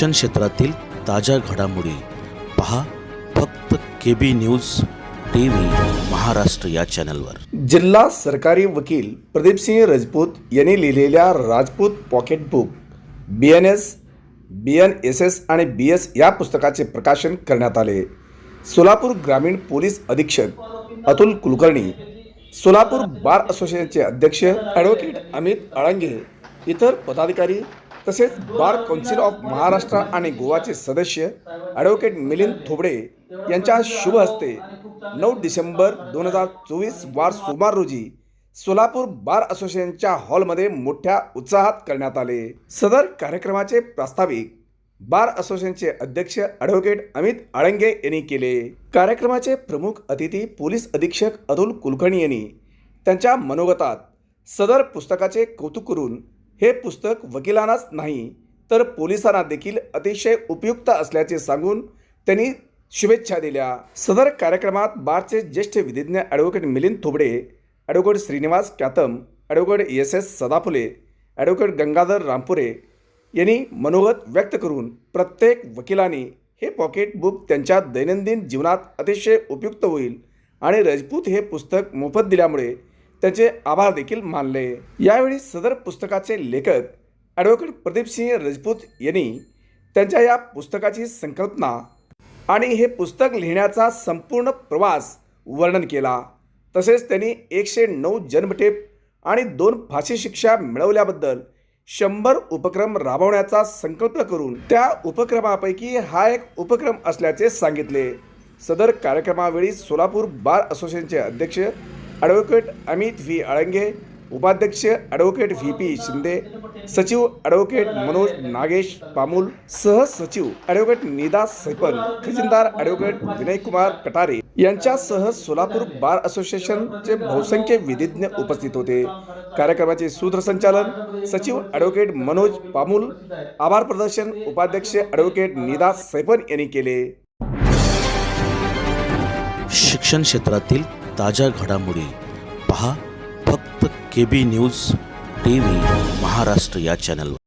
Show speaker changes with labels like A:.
A: शिक्षण क्षेत्रातील ताज्या घडामोडी पहा फक्त K B news T V Maharashtra या चॅनलवर.
B: जिल्हा सरकारी वकील प्रदीपसिंह राजपूत यांनी लिहिलेल्या Rajput pocket book B N S B N S S आणि बी एस या पुस्तकाचे प्रकाशन करण्यात आले. सोलापूर ग्रामीण पोलीस अधीक्षक अतुल कुलकर्णी सोलापूर बार असोसिएशनचे अध्यक्ष ॲडव्होकेट अमित अळंगे इतर पदाधिकारी तसेच बार कौन्सिल ऑफ महाराष्ट्र आणि गोवाचे सदस्य ॲडव्होकेट मिलिंद थोबडे यांच्या शुभ हस्ते नऊ डिसेंबर दोन हजार चोवीस वार सोमवार रोजी सोलापूर बार असोसिएशनच्या हॉलमध्ये मोठ्या उत्साहात करण्यात आले. सदर कार्यक्रमाचे प्रास्ताविक बार असोसिएशनचे अध्यक्ष ॲडव्होकेट अमित आळंगे यांनी केले. कार्यक्रमाचे प्रमुख अतिथी पोलीस अधीक्षक अतुल कुलकर्णी यांनी त्यांच्या मनोगतात सदर पुस्तकाचे कौतुक करून हे पुस्तक वकिलांनाच नाही तर पोलिसांना देखील अतिशय उपयुक्त असल्याचे सांगून त्यांनी शुभेच्छा दिल्या. सदर कार्यक्रमात बारचे ज्येष्ठ विधिज्ञ advocate Milind Thobde advocate Shrinivas Kyatam advocate S S Sadafule advocate Gangadhar Rampure यांनी मनोगत व्यक्त करून प्रत्येक वकिलांनी हे पॉकेट बुक त्यांच्या दैनंदिन जीवनात अतिशय उपयुक्त होईल आणि राजपूत हे पुस्तक मोफत दिल्यामुळे त्यांचे आभार देखील मानले. यावेळी सदर पुस्तकाचे लेखक ॲडव्होकेट प्रदीपसिंह राजपूत यांनी त्यांच्या या पुस्तकाची संकल्पना आणि हे पुस्तक लिहिण्याचा संपूर्ण प्रवास वर्णन केला. तसेच त्यांनी एकशे नऊ जन्मठेप आणि दोन फाशी शिक्षा मिळवल्याबद्दल शंभर उपक्रम राबवण्याचा संकल्प करून त्या उपक्रमापैकी हा एक उपक्रम असल्याचे सांगितले. सदर कार्यक्रमावेळी सोलापूर बार असोसिएशनचे अध्यक्ष ॲडव्होकेट अमित व्ही आळंगे उपाध्यक्ष ॲडव्होकेट व्ही पी शिंदे सचिव ॲडव्होकेट मनोज नागेश पामूल सहसचिव ॲडव्होकेट निदा सैपन खजिनदार ॲडव्होकेट विनयकुमार कटारे यांच्यासह सोलापूर बार असोसिएशनचे बहुसंख्य विधिज्ञ उपस्थित होते. कार्यक्रमाचे सूत्रसंचालन सचिव ॲडव्होकेट मनोज पामूल आभार प्रदर्शन उपाध्यक्ष ॲडव्होकेट निदा सैपन यांनी केले.
A: शिक्षण क्षेत्रातील ताज्या घडामोडी पहा फक्त K B news T V Maharashtra या चॅनलवर